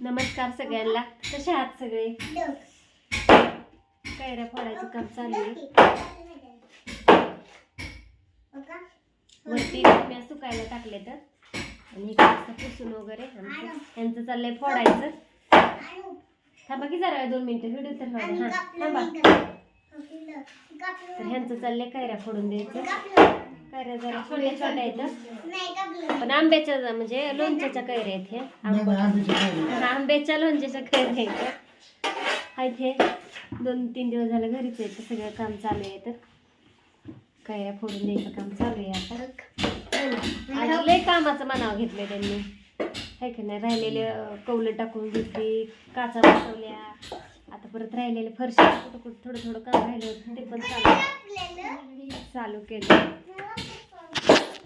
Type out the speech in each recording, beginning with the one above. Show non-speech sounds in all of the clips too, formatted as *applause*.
नमस्कार सगळ्यांना. कसे आहात सगळे? कैऱ्या फोडायचं काम चालू आहे. वरती मी सुकायला टाकले तर. आणि इकडे पुसून वगैरे यांचं चाललंय फोडायचं. थांबा की जरा दोन मिनिटं. व्हिडिओ तर राहू थांबा. तर ह्यांचं चाललंय कैऱ्या फोडून द्यायचं. कैऱ्या जरा. छोट्या छोट्या आहेत पण आंब्याच्या म्हणजे लोणच्याच्या कैऱ्या आहेत हे आंब्याच्या लोणच्याच्या कैऱ्या आहेत आहेत हे दोन तीन दिवस झालं घरीच आहेत सगळं काम चालू आहे तर. कैऱ्या फोडून द्यायचं काम चालू आहे आता. आज लय कामाचं मनाव घेतलंय त्यांनी. आहे की नाही? राहिलेले कौलं टाकून घेतली काचा बसवल्या. आता परत राहिलेले फरशी कुठं कुठं थोडं थोडं काम राहिलं होतं ते पण चालू चालू केलं.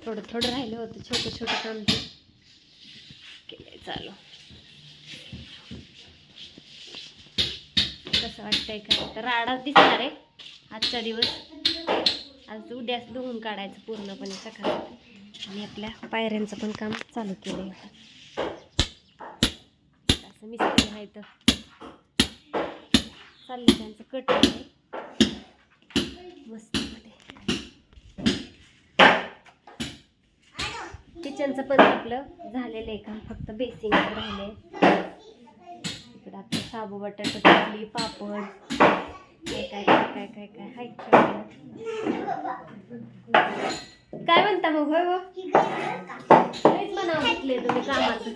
थोडं थोडं राहिलं होतं छोटं छोटं काम ते. केलंय चालू. कसं वाटतंय काय तर राडा दिसणार आहे आजचा दिवस. आज उद्या धुवून काढायचं पूर्णपणे सकाळी. आणि आपल्या पायऱ्यांचं पण काम चालू केलं आहे असं मिस्त्री आहे तर. चाललं त्यांचं कट मस्त. किचनचं पण आपलं झालेलं आहे काम फक्त बेसिंग राहिले इकडं आपलं साबू बटाटा चटली पापड काय काय काय काय काय काय हाय. काय म्हणता मग होय हो? काहीच म्हणावं घेतले तुम्ही कामाचं.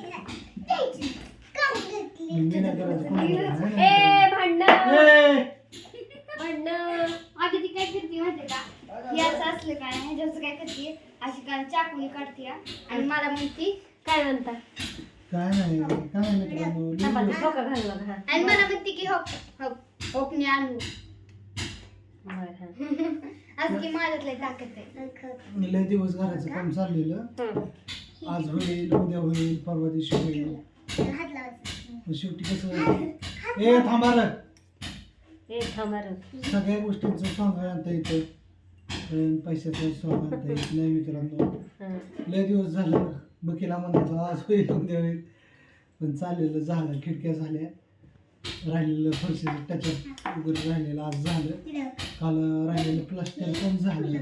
ए भांडण आधी ती काय करते माहितीये का असलं काय काय करते अशी काय चाकूने काढते आणि मला म्हणती काय म्हणता? काय नाही काय मित्रांनो थांबा, ठोका घालू नका, हा. आणि मला म्हणते की हक हक होकने आणू. बरं, हा. *laughs* असं की माझ्यातलं ताकद आहे. लय दिवस घराचं काम चाललेलं. हम्म. आज होईल उद्या होईल परवा दिवशी होईल. मग शेवटी कसं ए थांबा रे. ए थांबा रे. सगळ्या गोष्टींचं सॉंग आणता येतं. पण पैशाचं सॉंग आणता येत नाही मित्रांनो. लय दिवस झालं बकीला म्हणायचं आज होईल उद्या होईल. पण चाललेलं झालं खिडक्या झाल्या. राहिलेलं फरशीचं टचअप वगैरे राहिलेलं आज झालं. काल राहिलेलं प्लास्टर पण झालं.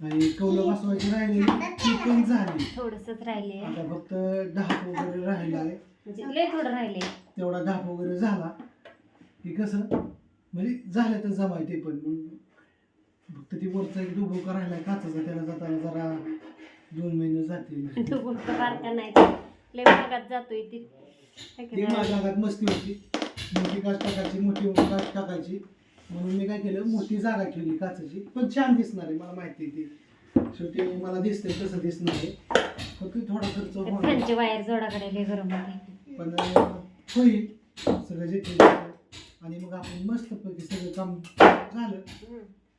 आणि कौलं बसवायची राहिलेली ती पण झाली. थोडंसंच राहिले. आता फक्त ढाप वगैरे राहिला आहे. म्हणजे लय थोडं राहिले. तेवढा ढाप वगैरे झाला. की कसं म्हणजे झालं तर जमाय ते पण मग फक्त ती वरचा एक डुबो करायला काचाचा त्याला जाताना जरा दोन महिने जातील. *laughs* तू गोष्ट बारका नाही लय भागात जातोय ती. है की ती नाही? माझ्या भागात मस्ती होती. मोठी काच टाकायची मोठी काच टाकायची. म्हणून मी काय केलं मोठी जागा ठेवली काचाची. पण छान दिसणार आहे मला माहिती आहे ती. शेवटी मला दिसतंय कसं दिसणार आहे. फक्त थोडा खर्च ते होणार. फॅनची वायर जोडाकडे लय गरम होते. पण अं, होईल. सगळं जे. आणि मग आपण मस्तपैकी सगळं काम झालं.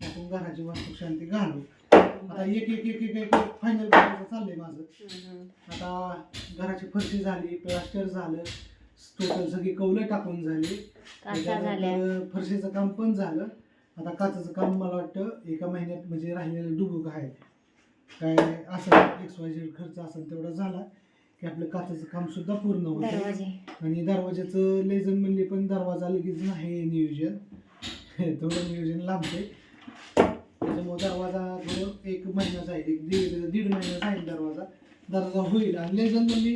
आपण घराची वास्तू शांती घालू. आता एक एक एक एक एक फायनल चाललंय माझं. आता घराची फरशी झाली प्लास्टर झालं टोटल सगळी कौलं टाकून झाली. त्याच्यानंतर फरशीचं काम पण झालं. आता काचाचं काम मला वाटतं एका महिन्यात म्हणजे राहिलेलं डुबुक आहे. काय असं एक्स वाय झेड खर्च असेल तेवढा झाला की आपलं काचाचं काम सुद्धा पूर्ण होतं आणि दरवाजाचं लेझन म्हणले पण दरवाजा लगेच नाही नियोजन. *laughs* थोडं नियोजन लांबते दरवाजा थोडं एक महिन्याचा आहे एक दीड दीड महिन्याचा आहे दरवाजा. दरवाजा होईल. आणि लेजन मी म्हणजे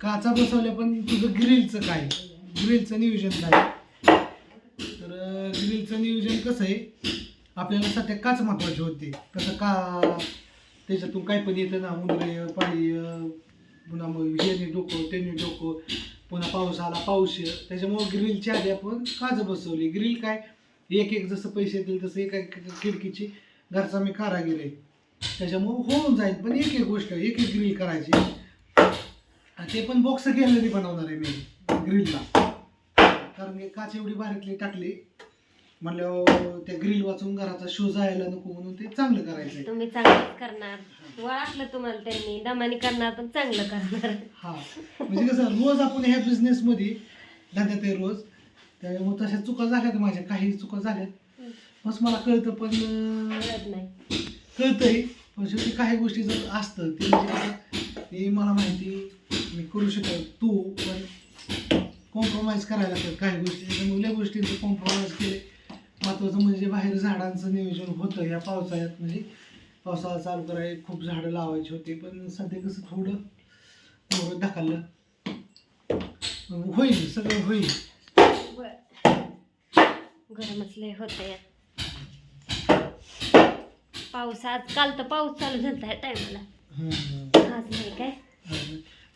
काचा बसवल्या पण तुझं ग्रिलचं काय? ग्रिलचं नियोजन काय? तर ग्रिलचं नियोजन कसं आहे? आपल्याला सध्या काच महत्वाची होते. कसं का त्याच्यातून काय पण येतं ना उंदरे पाणी पुन्हा मग याने डोकं त्याने डोकं पुन्हा पाऊस आला पाऊस. त्याच्यामुळं ग्रिलच्या आधी आपण काच बसवली. ग्रिल काय? एक एक जसं पैसे येतील तसं एका एक खिडकीची घरचा मी कारागीर आहे त्याच्यामुळं होऊन जाईल पण एक एक गोष्ट एक एक ग्रिल करायची. आणि ते पण बॉक्स गॅलरी बनवणार आहे मी ग्रिलला कारण की काच एवढी बारीकली टाकली. म्हणल्यावर त्या ग्रिल वाचून घराचा शो जायला नको म्हणून ते चांगलं करायचं तुम्ही चांगलंच करणार. ओळखलं तुम्हाला त्यांनी दमानी करणार पण चांगलं करणार. हा. म्हणजे कसं रोज आपण ह्या बिझनेसमध्ये धंद्यात आहे रोज. त्यामुळे तशा चुका झाल्यात माझ्या काही चुका झाल्यात. बस मला कळतं पण कळत नाही. कळतंय. पण शेवटी काही गोष्टी जर असतं ते म्हणजे आता हे मला माहिती मी करू शकत तू पण कॉम्प्रोमाइज करायला लागतात काही गोष्टी. त्याच्यामुळे लय गोष्टींचं कॉम्प्रोमाइज केले महत्त्वाचं म्हणजे बाहेर झाडांचं नियोजन होतं. ह्या पावसाळ्यात म्हणजे पावसाळा चालू कराय खूप झाडं लावायची होती पण सध्या कसं थोडं थोडं ढकललं. होईल सगळं होईल. गरमच लय होत पाऊस आज काल तर पाऊस चालू झाला टायमाला. हं. आज नाही काय?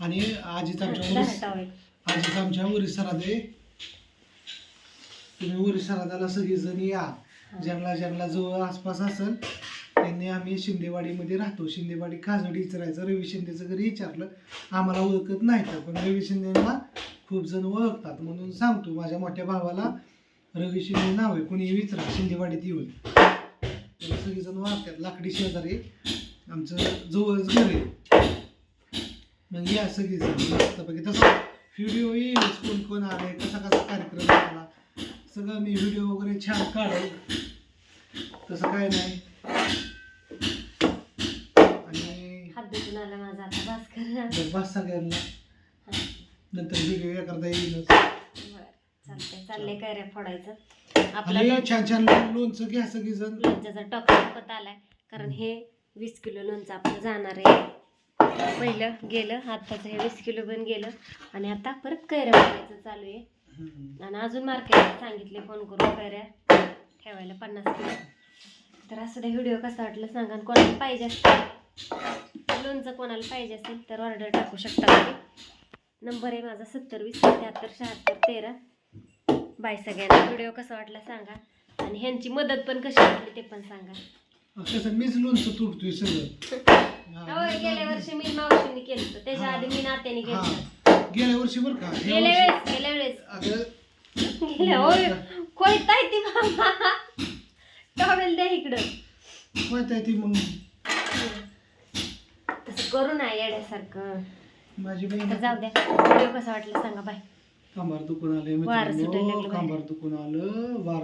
आणि आजीच आमच्या. आजीच आमच्या वरीस सरादे. तुम्ही सरादाला सगळेजण या. ज्यांना ज्यांना जवळ आसपास असेल त्यांनी आम्ही शिंदेवाडीमध्ये राहतो. शिंदेवाडी काजडी विचारायचं रवी शिंदेचं घरी विचारलं आम्हाला ओळखत नाही तर पण रवी शिंदेला खूप जण ओळखतात. म्हणून सांगतो माझ्या मोठ्या भावाला रवी शिंदे नाव आहे. कोणी विचारा शिंदेवाडीत येऊन. सगळेजण वागतात लाकडी शेजारी. आमचं जवळच घर आहे. मग या सगळीजण मस्तपैकी. तसं व्हिडिओ येईल कोण कोण आले कसा कसा कार्यक्रम झाला. सगळं मी व्हिडिओ वगैरे छान काढेल तसं काय नाही. आणि बस सगळ्यांना. नंतर व्हिडिओ एखादा येईलच. चालतंय. चाललंय काय रे फोडायचं? आपला आणि लोण- छान छान. लोणचं घ्या लोणच्याचा आलाय. कारण हे वीस किलो लोणचं आपलं जाणार आहे. पहिलं गेलं आत्ताचं हे वीस किलो पण गेलं. आणि आता परत कैऱ्या बनवायचं चालू आहे. आणि अजून मार्केटला सांगितले फोन करून कैऱ्या ठेवायला पन्नास किलो. तर असं ते व्हिडिओ कसा वाटलं सांगा आणि कोणाला पाहिजे असेल. लोणचं कोणाला पाहिजे असेल तर ऑर्डर टाकू शकता तुम्ही. नंबर आहे माझा सत्तर वीस सत्याहत्तर शहात्तर तेरा. बाय सगळ्यांना व्हिडिओ कसा वाटला सांगा. आणि ह्यांची मदत पण कशी वाटली ते पण सांगा. कसं मीच लोणचं तुटतोय सगळं. *laughs* अहो, हा. गेल्या वर्षी मी मावशीने केलं त्याच्या आधी मी नात्याने हा. केलं गेल्या वर्षी बरं का? गेल्या वर्षी- वेळेस गेल्या वेळेस. अगं गेल्या होय कोयता ती मामा. टॉवेल द्या इकडं. माहीत आहे ती मग तसं करू ना येड्यासारखं. माझी तर बहीण जाऊ द्या. व्हिडिओ कसा वाटला सांगा बाय. कांबार दुखून आले वारं सुटायला मित्रांनो लागलं बाहेर. कांबार दुखून आलं वार